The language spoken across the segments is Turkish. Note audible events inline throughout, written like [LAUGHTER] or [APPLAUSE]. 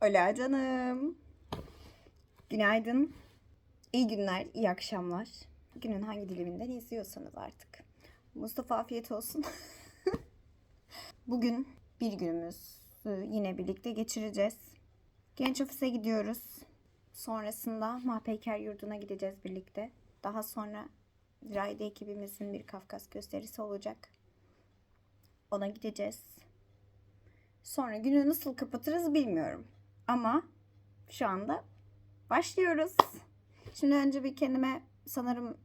Hola canım. Günaydın. İyi günler, iyi akşamlar. Günün hangi diliminden izliyorsanız artık. Mustafa afiyet olsun. [LAUGHS] Bugün bir günümüzü yine birlikte geçireceğiz. Genç ofise gidiyoruz. Sonrasında Mahpeyker yurduna gideceğiz birlikte. Daha sonra Rayda ekibimizin bir Kafkas gösterisi olacak. Ona gideceğiz. Sonra günü nasıl kapatırız bilmiyorum. Ama şu anda başlıyoruz. Şimdi önce bir kendime sanırım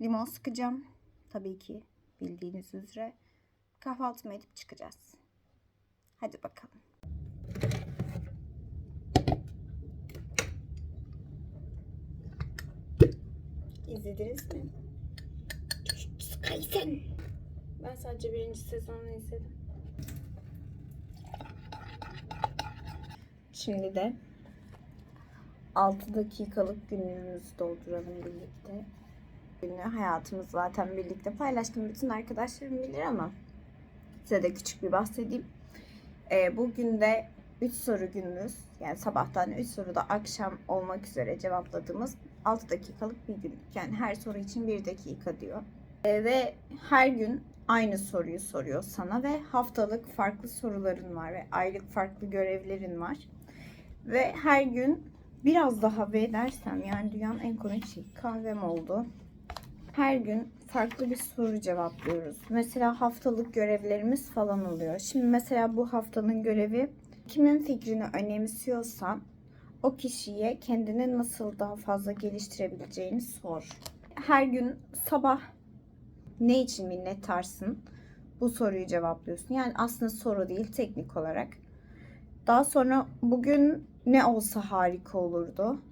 limon sıkacağım. Tabii ki bildiğiniz üzere. Kahvaltımı edip çıkacağız. Hadi bakalım. İzlediniz mi? Kaysen. Ben sadece birinci sezonunu izledim. Şimdi de 6 dakikalık günlüğümüzü dolduralım birlikte. Günlüğü hayatımız zaten birlikte paylaştım. Bütün arkadaşlarım bilir ama size de küçük bir bahsedeyim. Ee, bugün de 3 soru günümüz. Yani sabahtan 3 soru da akşam olmak üzere cevapladığımız 6 dakikalık bir günlük. Yani her soru için 1 dakika diyor. Ee, ve her gün aynı soruyu soruyor sana ve haftalık farklı soruların var ve aylık farklı görevlerin var. Ve her gün biraz daha ve dersem yani dünyanın en komik şey kahvem oldu. Her gün farklı bir soru cevaplıyoruz. Mesela haftalık görevlerimiz falan oluyor. Şimdi mesela bu haftanın görevi kimin fikrini önemsiyorsan o kişiye kendini nasıl daha fazla geliştirebileceğini sor. Her gün sabah ne için minnettarsın? Bu soruyu cevaplıyorsun. Yani aslında soru değil teknik olarak. Daha sonra bugün ne olsa harika olurdu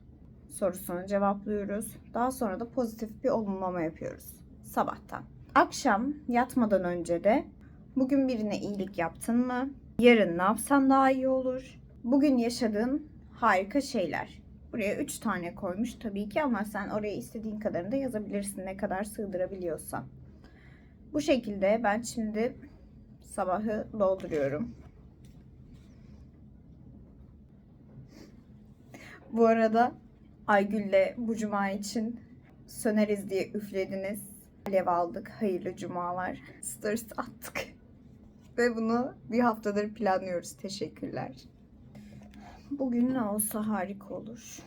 sorusunu cevaplıyoruz. Daha sonra da pozitif bir olumlama yapıyoruz sabahtan. Akşam yatmadan önce de bugün birine iyilik yaptın mı? Yarın ne yapsan daha iyi olur? Bugün yaşadığın harika şeyler. Buraya 3 tane koymuş tabii ki ama sen oraya istediğin kadarını da yazabilirsin ne kadar sığdırabiliyorsan. Bu şekilde ben şimdi sabahı dolduruyorum. Bu arada Aygül'le bu cuma için söneriz diye üflediniz. Alev aldık. Hayırlı cumalar. Stories attık. Ve bunu bir haftadır planlıyoruz. Teşekkürler. Bugün ne olsa harika olur.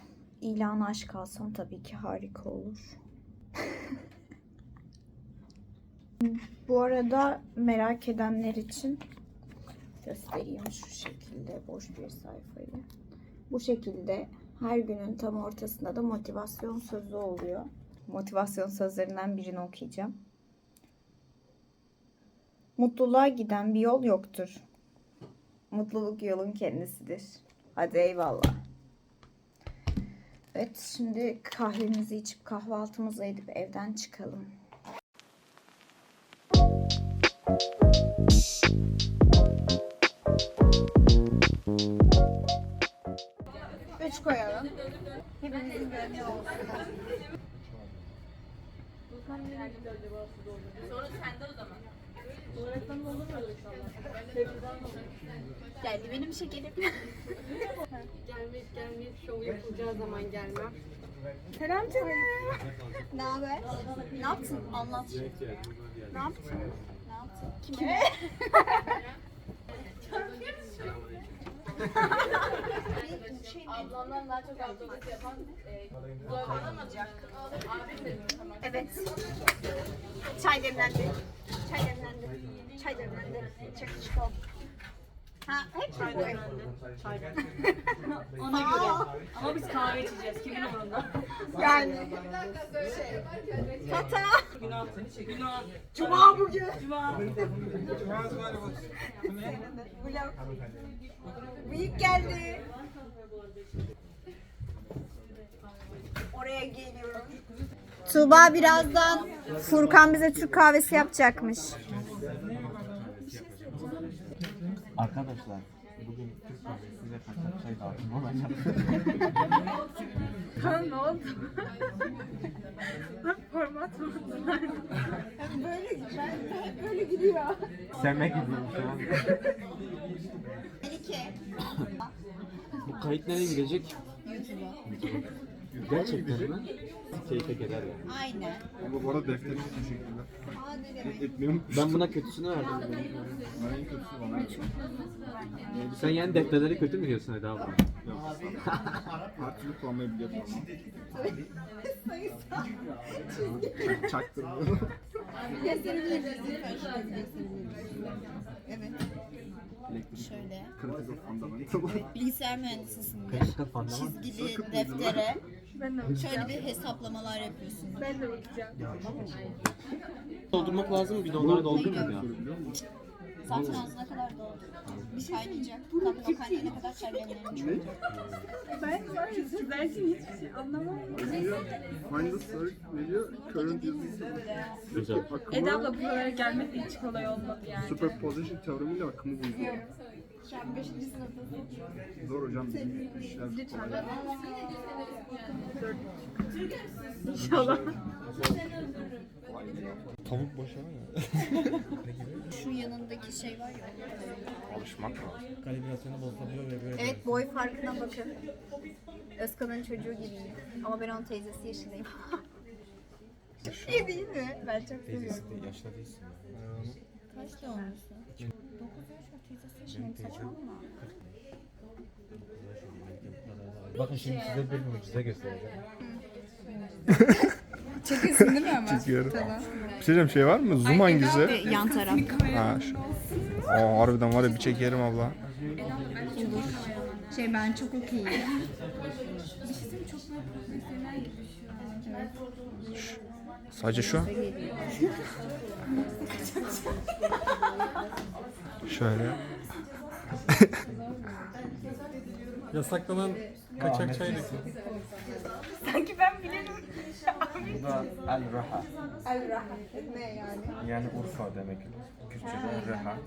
İlan aşk alsam tabii ki harika olur. [LAUGHS] Bu arada merak edenler için göstereyim şu şekilde boş bir sayfayı. Bu şekilde her günün tam ortasında da motivasyon sözü oluyor. Motivasyon sözlerinden birini okuyacağım. Mutluluğa giden bir yol yoktur. Mutluluk yolun kendisidir. Hadi eyvallah. Evet şimdi kahvemizi içip kahvaltımızı edip evden çıkalım. Üç Hepimizin gönlü olsun. Geldi benim şekerim. Gelmek gelmek şov yapılacağı zaman gelmem. Selam canım. Ne haber? Ne yaptın? Anlat. Ne yaptın? Ne yaptın? Kime? [LAUGHS] Ablamdan daha çok yapan e, zorlanamayacak. Abim de tamam. Evet. Çay demlendi. Çay demlendi. Çay demlendi. Çak çık ol. Ha, hep mi bu? [LAUGHS] Ona göre. Ama biz kahve içeceğiz. Kimin umurunda? Yani. Tata. Günah. Günah. Cuma bugün. Cuma. Vlog. Büyük geldi. Oraya geliyorum. Tuğba birazdan Furkan bize Türk kahvesi yapacakmış. Arkadaşlar bugün Türk kahvesi ve kaçak çay dağıtımı olacak. [LAUGHS] ne oldu? Format mı? böyle, ben hep böyle gidiyor. Sevmek gidiyorum şu an. Melike. kayıt nereye gidecek? Gerçekten mi? Keyfe gider ya. Aynen. Ama bu arada defteriniz teşekkürler. Aa ne demek? Unutmuşum. Ben buna kötüsünü verdim. Ben en kötüsü bana. Sen yani defterleri kötü mü diyorsun Eda abla? Her türlü kullanmayı biliyorum. Çaktırmıyorum. Gösterebiliriz. Lütfen şöyle bir gösterebiliriz. Evet. Şöyle. Critical fundamental. Bilgisayar mühendisisindir. Critical fundamental. Çizgili deftere şöyle bir hesaplamalar yapıyorsun. Doldurmak lazım mı? Bir dolara doldurmuyor ya. Zaten ağzına kadar doldu. Kaynayacak. Tatlı kaynayana kadar çaylarını Find the search ne diyor? Current user. Güzel. Eda abla buralara gelmek de hiç kolay olmadı yani. Superposition teoremiyle akımı buluyor. Şu an 5. sınıftasın. Zor hocam. İşler kolay. Tavuk boşama ya. [LAUGHS] Şu yanındaki şey var ya. Alışmak lazım. Kalibrasyonu bozulabiliyor ve böyle. Evet boy farkına bakın. Özkan'ın çocuğu gibiyim. Ama ben onun teyzesi yaşındayım. İyi [LAUGHS] değil mi? Ben çok seviyorum. Teyzesi de yaşlı değilsin. Kaç doğumlusun? 9 yaş var teyzesi yaşındayım. Saçmalama. Bakın şimdi size bir mucize göstereceğim. [LAUGHS] Çekiyorsun değil mi ama? Çekiyorum. Bir şey diyeceğim şey var mı? Zoom hangisi? Yan taraf. Ha şu. Aa harbiden var ya bir çekerim abla. Şey ben çok okeyim. [LAUGHS] Sadece şu. [LAUGHS] Şöyle. [LAUGHS] Yasaklanan kaçak çay [LAUGHS] Sanki ben bilirim. Bu da El Raha. El rahat. Ne yani? Yani Urfa demek. Kürtçe'de Raha.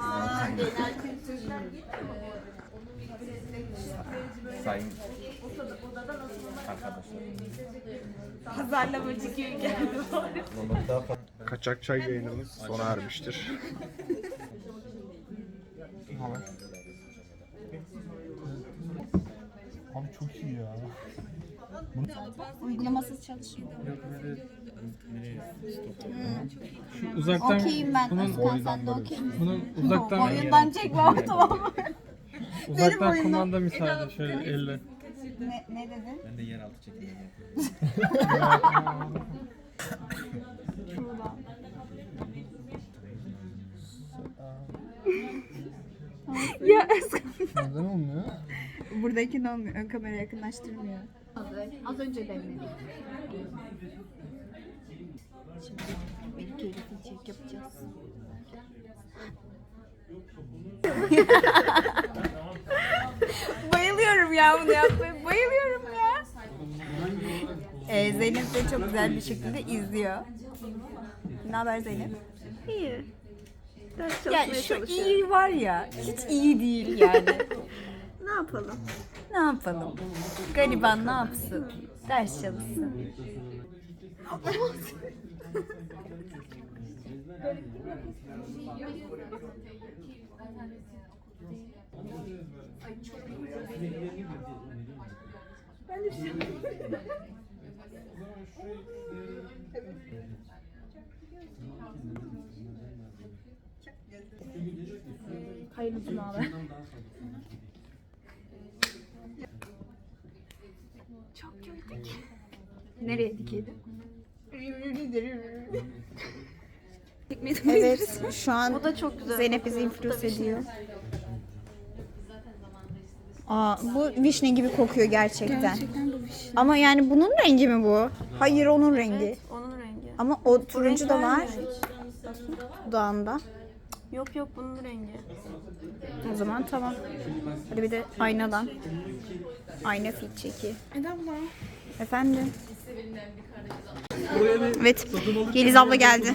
Aa, genel kültür. Sayın arkadaşlar. Pazarlamacı gibi geldi. Kaçak çay yayınımız sona ermiştir. Abi çok iyi ya. Uygulamasız çalışıyor. Şu uzaktan Okeyim ben. bunun Özkan sen de okey misin? bunun uzaktan Oyundan çekme ama tamam mı? Uzaktan oyundan- kumanda misali şöyle elle. Ne, ne dedin? Ben de yeraltı çekimi [LAUGHS] Ya Özkan. Neden olmuyor? Buradaki ne olmuyor? Ön kamera yakınlaştırmıyor. Az önce demledim. Şimdi bir keyifli çek yapacağız. [LAUGHS] [LAUGHS] Bayılıyorum ya bunu yapmaya. Bayılıyorum ya. Ee, Zeynep de çok güzel bir şekilde izliyor. Ne haber Zeynep? İyi. Ders çalışmaya şu çalışıyorum. iyi var ya, hiç iyi değil yani. [LAUGHS] Ne yapalım? ne yapalım? Gariban ne yapsın? Ders çalışsın. [LAUGHS] Hayırlı cumalar. Çok güldük. Nereye dikelim? Evet, şu an Bu da çok güzel. Zeynep bizi influence ediyor. Aa, bu vişne gibi kokuyor gerçekten. Gerçekten bu vişne. Ama yani bunun rengi mi bu? Hayır onun rengi. Onun rengi. Ama o turuncu da var dudağında. Yok yok bunun rengi. O zaman tamam. Hadi bir de aynadan. Ayna fit çeki. Efendim. Evet. Yeliz abla geldi.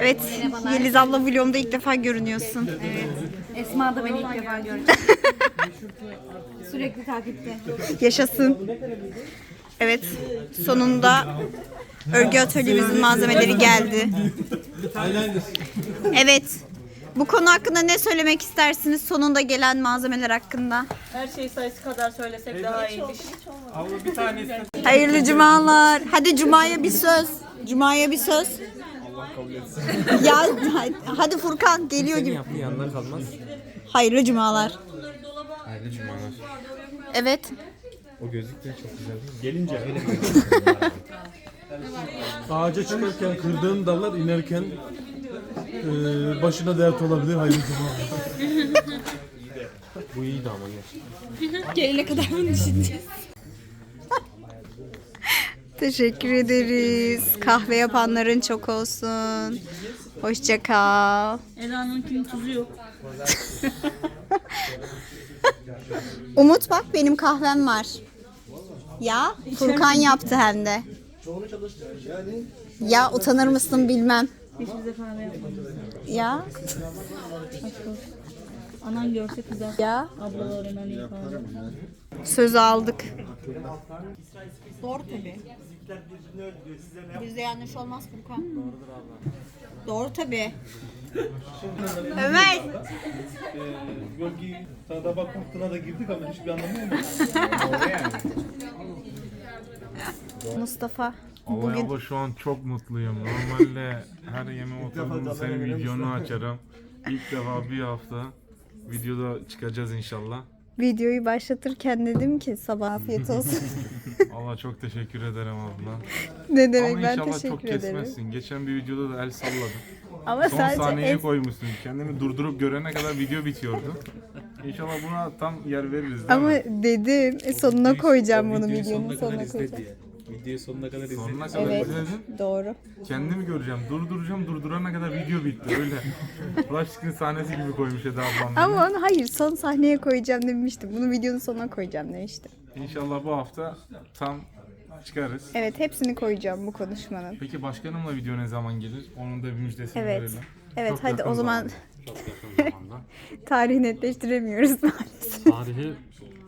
Evet. Yeliz abla vlogumda ilk defa görünüyorsun. Esma da beni ilk defa gördü. [LAUGHS] Sürekli takipte. Yaşasın. Evet. Sonunda örgü atölyemizin malzemeleri geldi. Evet. Bu konu hakkında ne söylemek istersiniz sonunda gelen malzemeler hakkında? Her şey sayısı kadar söylesek daha iyiymiş. Hayırlı cumalar. Hadi cumaya bir söz. Cumaya bir söz. Ya hadi Furkan geliyor gibi. Yaptığı yanına kalmaz. Hayırlı cumalar. Hayırlı cumalar. Evet. O gözlük de çok güzel değil mi? Gelince öyle Ağaca çıkarken kırdığın dallar inerken eee, başına dert olabilir. Hayırlı cumalar. Bu iyiydi ama gerçekten. Gelene kadar bunu düşüneceğiz. Teşekkür ederiz. Kahve yapanların çok olsun. Hoşça kal. Eda'nın tuzu yok. [LAUGHS] Umut bak benim kahvem var. Ya Furkan yaptı hem de. Ya utanır mısın bilmem. Hiç bize kahve yapmadın. Ya Anan görse kızar. ya Ablalarından iyi kahve. söz aldık. Doğru tabi. Bizde yanlış olmaz Furkan. Doğrudur abla. Doğru tabi. Ömer. Yok ki sana bak kurtuna da girdik ama hiçbir anlamı olmadı. Mustafa. Bugün abla şu an çok mutluyum. Normalde her yemeğe oturduğumda senin videonu açarım. İlk defa bir hafta videoda çıkacağız inşallah. videoyu başlatırken dedim ki sabah afiyet olsun. [LAUGHS] Allah çok teşekkür ederim abla. Ama ne demek ben inşallah çok teşekkür ederim. kesmezsin. Geçen bir videoda da el salladım. Ama Son sadece sahneyi en- koymuşsun. Kendimi durdurup görene kadar video bitiyordu. İnşallah buna tam yer veririz değil ama mi? dedim e, sonuna koyacağım bunu videonun sonuna koyacağım. Videoyu sonuna kadar izle. Sonuna kadar Evet. izledin. Doğru. Kendimi göreceğim. Durduracağım. Durdurana kadar video bitti. Öyle. [LAUGHS] Screen sahnesi gibi koymuş Eda ablam. beni. Ama onu hayır son sahneye koyacağım demiştim. Bunu videonun sonuna koyacağım demiştim. İnşallah bu hafta tam çıkarız. Evet hepsini koyacağım bu konuşmanın. Peki başkanımla video ne zaman gelir? Onun da bir müjdesini Evet. verelim. Evet Çok hadi yakın o zaman Çok yakın zamanda. [LAUGHS] tarih netleştiremiyoruz maalesef. Tarihi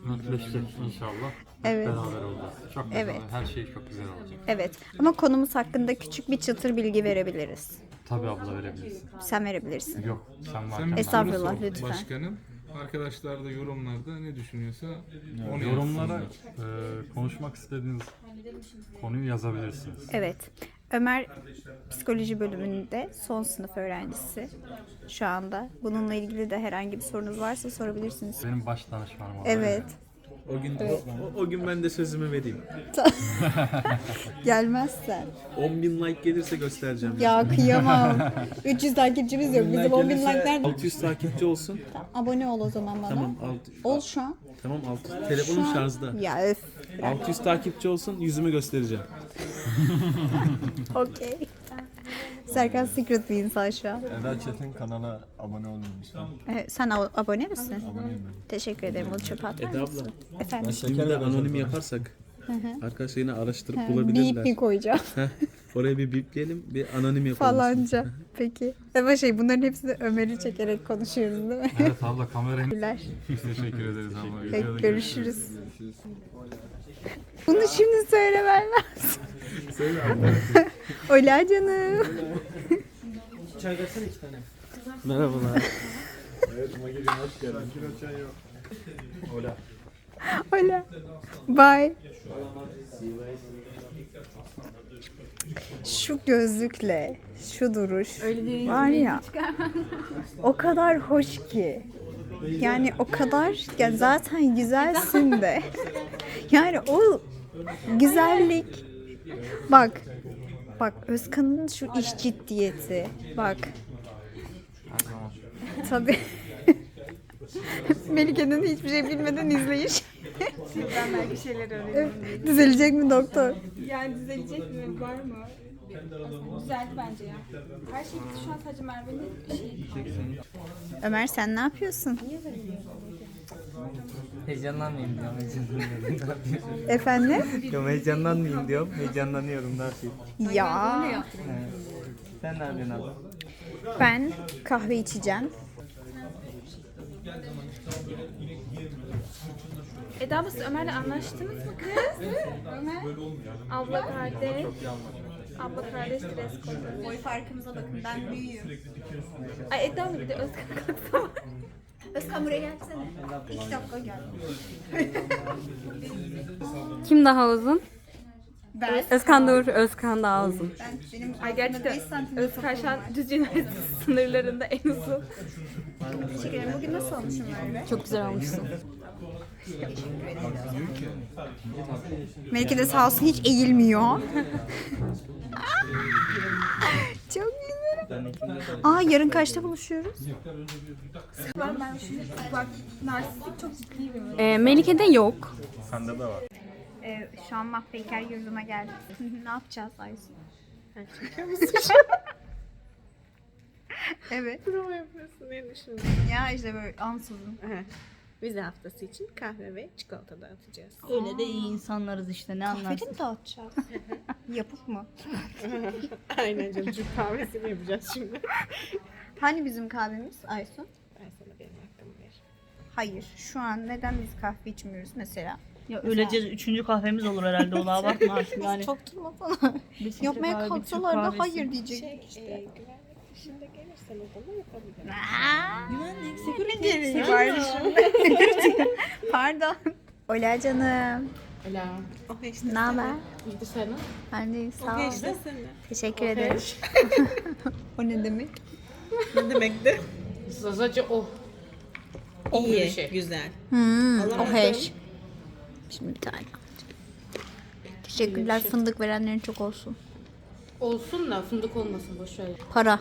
netleşecek inşallah. Evet. beraber olacağız. Çok güzel. Evet. Her şey çok güzel olacak. Evet ama konumuz hakkında küçük bir çıtır bilgi verebiliriz. Tabii abla verebilirsin. Sen verebilirsin. Yok sen Sen varken. bir Estağfurullah, soru sor lütfen. Başkanım. Arkadaşlar da yorumlarda ne düşünüyorsa onu Yorumlara yazsınlar. e, konuşmak istediğiniz konuyu yazabilirsiniz. Evet. Ömer psikoloji bölümünde son sınıf öğrencisi şu anda. Bununla ilgili de herhangi bir sorunuz varsa sorabilirsiniz. Benim baş danışmanım oldu. Evet. O gün o, o gün ben de sözümü vereyim. [LAUGHS] Gelmezsen. 10 bin like gelirse göstereceğim. Ya kıyamam. 300 takipçimiz yok. Bizim 10 bin like nerede? 600 takipçi olsun. Abone ol o zaman bana. Tamam, alt, Ol şu an. tamam 600. Telefonum şarjda. Ya öf. 600 takipçi olsun yüzümü göstereceğim. Okey. Serkan secret bir insan şu an. Eda Çetin kanala abone olun lütfen. Evet, sen a- abone misin? Aboneyim ben. Teşekkür ederim. Onu çöpe atar Eda mısın? abla. Efendim. Şimdi de anonim yaparsak arkadaşlar yine araştırıp Bip bulabilirler. mi koyacağım Heh, Oraya bir bipleyelim bir anonim yapalım. falanca. Peki. Ama şey bunların hepsini Ömer'i çekerek konuşuyoruz değil mi? Evet abla kamerayı Teşekkürler. Biz teşekkür ederiz abla. Peki, görüşürüz. Bunu şimdi söylemen lazım. [LAUGHS] Ola canım. Merhabalar. Hola. Bye. Şu gözlükle şu duruş var ya o kadar hoş ki. Yani o kadar yani zaten güzelsin de. [LAUGHS] Yani o güzellik bak bak Özkan'ın şu iş ciddiyeti bak. Tabii. [LAUGHS] Melike'nin hiçbir şey bilmeden izleyiş. Ben belki şeyler öğrenirim. Düzelecek mi doktor? Yani düzelecek mi? Var mı? Düzeldi bence ya. Her şey bitti. Şu an sadece Merve'nin şeyi. Ömer sen ne yapıyorsun? Heyecanlanmayayım diyorum, heyecanlanıyorum. Efendim? diyorum heyecanlanmayayım diyorum, heyecanlanıyorum ne yapayım. Ya Sen ne yapıyorsun abla? ben kahve içeceğim. Eda siz Ömer'le anlaştınız mı kız? Ömer. Abla kardeş. Abla kardeş dress kodu. Boy farkımıza bakın ben büyüğüm. Ay Eda bir de Özkan kalksana. Özkan buraya gelsene. İki dakika gel. [LAUGHS] Kim daha uzun? Ben. Özkan Dur, Özkan daha uzun. Ben benim Ay gerçekten Özkan şu an Düzce Üniversitesi sınırlarında en uzun. Teşekkür ederim. Bugün nasıl olmuşum Merve? Çok güzel olmuşsun. Melike de sağ olsun hiç eğilmiyor. [LAUGHS] Çok güzel. Aa yarın kaçta buluşuyoruz? Ben, ben şimdi bak narsistik çok ciddi bir Ee, Melike'de yok. Sende de var. Ee, şu an Mahpeyker yurduma geldik. [LAUGHS] ne yapacağız Aysu? [LAUGHS] evet. Prova yapıyorsun ne düşündün? Ya işte böyle ansızın. Vize haftası için kahve ve çikolata dağıtacağız. Öyle de iyi insanlarız işte ne anlarsın. Kahvede mi dağıtacağız? [LAUGHS] Yapıp mı? [LAUGHS] Aynen canım Türk kahvesi mi yapacağız şimdi? [LAUGHS] Hani bizim kahvemiz Aysu? Ben sana benim hakkımı ver. Hayır. Şu an neden biz kahve içmiyoruz mesela? Ya öleceğiz üçüncü kahvemiz olur herhalde onu abartma artık yani. Çok durmasana. Bir filtre Yapmaya kahve, bir Türk kalksalar da kahvesi. hayır diyecek. Şey, e, güvenlik işinde gelirsen o zaman yapabilirim. Güvenlik, Security var şimdi. Pardon. [LAUGHS] Ola canım. Ela. O işte Ne haber? İyiydi sana. Ben de sağ O ol. işte sana. Teşekkür ederim. [LAUGHS] o ne demek? Ne demekti? Sadece o. İyi, güzel. Hmm, o heş. Şimdi bir tane. Teşekkürler fındık verenlerin çok olsun. Olsun da fındık olmasın boş ver. Para.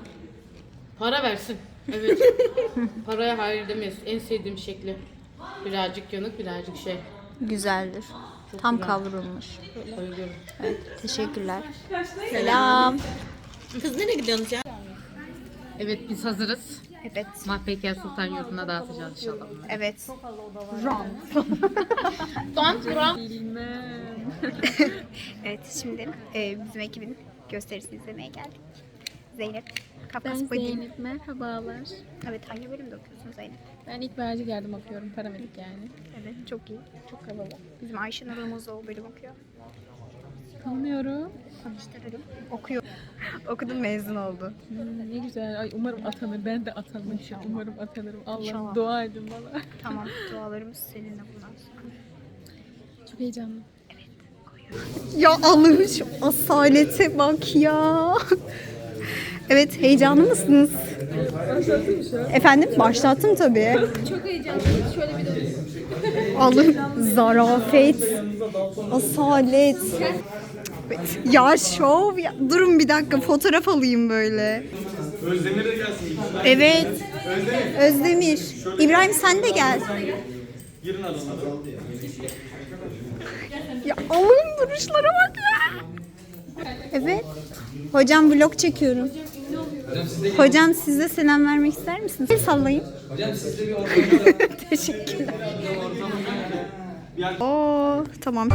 Para versin. Evet. [LAUGHS] Paraya hayır demeyiz. En sevdiğim şekli. Birazcık yanık, birazcık şey. Güzeldir. Tam kavrulmuş. Bayılıyorum. Evet, teşekkürler. Selam. Kız nereye gidiyorsunuz ya? Evet biz hazırız. Evet. Mahpeyker Sultan Yurdu'na dağıtacağız inşallah. Evet. Ron. [LAUGHS] Don Turan. [LAUGHS] Evet şimdi e, bizim ekibin gösterisini izlemeye geldik. Zeynep. Kafkas Body. merhabalar. Evet hangi bölümde okuyorsun Zeynep? Ben ilk merci geldim okuyorum, paramedik yani. Evet çok iyi. Çok havalı. Bizim Ayşe Nur Umuz da o bölüm okuyor. Tanımıyorum. Tanıştırırım. Okuyor. [LAUGHS] Okudu mezun oldu. Hmm, ne güzel. Ay umarım atanır. Ben de atanırım. Umarım atanırım. Allah'ım İnşallah. dua edin bana. Tamam [LAUGHS] dualarımız seninle bundan sonra. Çok heyecanlı. Ya Allah'ım şu asalete bak ya. Evet heyecanlı mısınız? Efendim başlattım tabii. Çok heyecanlı. Şöyle bir de [LAUGHS] Allah'ım zarafet, asalet. Ya şov ya. Durun bir dakika fotoğraf alayım böyle. Özdemir de gelsin. Evet. Özdemir. İbrahim sen de gel. Girin aranızda. Ya Allah'ım duruşlara bak ya. Evet. Hocam vlog çekiyorum. Hocam siz de selam vermek ister misiniz? El sallayın. Hocam siz de bir [LAUGHS] Teşekkürler. Oo, tamam.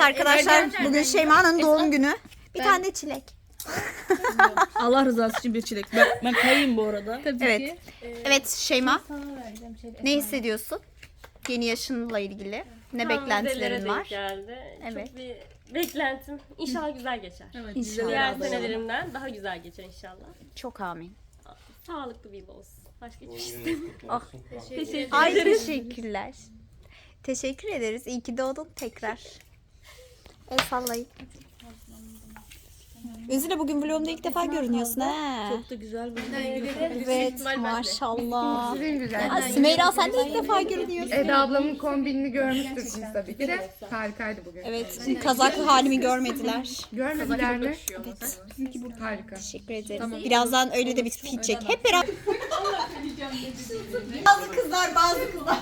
Evet arkadaşlar bugün Şeyma'nın doğum günü. Bir tane çilek. [LAUGHS] Allah rızası için bir çilek. Ben, ben kayayım bu arada. Evet. Evet Şeyma. Ne hissediyorsun? Yeni yaşınla ilgili. Ne beklentilerin var? Geldi. Evet. Çok bir beklentim. İnşallah güzel geçer. İnşallah. Diğer senelerimden daha güzel geçer inşallah. Çok amin. Sağlıklı bir yıl olsun. Başka hiçbir şey istemiyorum. Ah. Teşekkür Ay teşekkürler. Teşekkür ederiz. İyi ki doğdun tekrar. El sallayın. Özüne bugün vlogumda ilk defa görünüyorsun ha. Çok da güzel bir Evet maşallah. Ya, Sümeyra sen de ilk defa görünüyorsun. Eda ablamın kombinini görmüştürsünüz tabii ki de. Harikaydı bugün. Evet kazaklı halimi görmediler. Görmediler mi? Evet. Harika. Teşekkür ederim. Birazdan öyle de bir fit çek. Hep beraber. [LAUGHS] bazı kızlar bazı kızlar.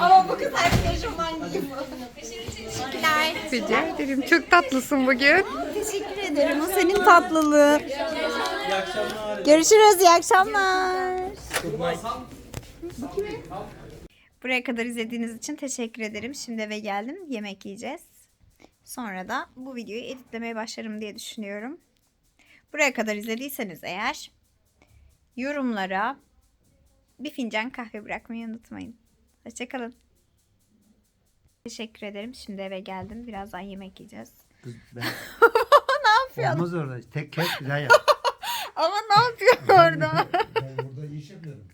Ama bu kız her eşofman gibi. Teşekkürler. Rica ederim. Çok tatlısın bugün. Teşekkür ederim. O senin tatlılığın. Görüşürüz. İyi akşamlar. Buraya kadar izlediğiniz için teşekkür ederim. Şimdi eve geldim. Yemek yiyeceğiz. Sonra da bu videoyu editlemeye başlarım diye düşünüyorum. Buraya kadar izlediyseniz eğer yorumlara bir fincan kahve bırakmayı unutmayın. Hoşçakalın. Teşekkür ederim. Şimdi eve geldim. Birazdan yemek yiyeceğiz. ne [LAUGHS] yapıyorsun? Olmaz orada. Tek kes güzel yap. [LAUGHS] Ama ne yapıyorsun orada? Ben burada iyi şeflerim.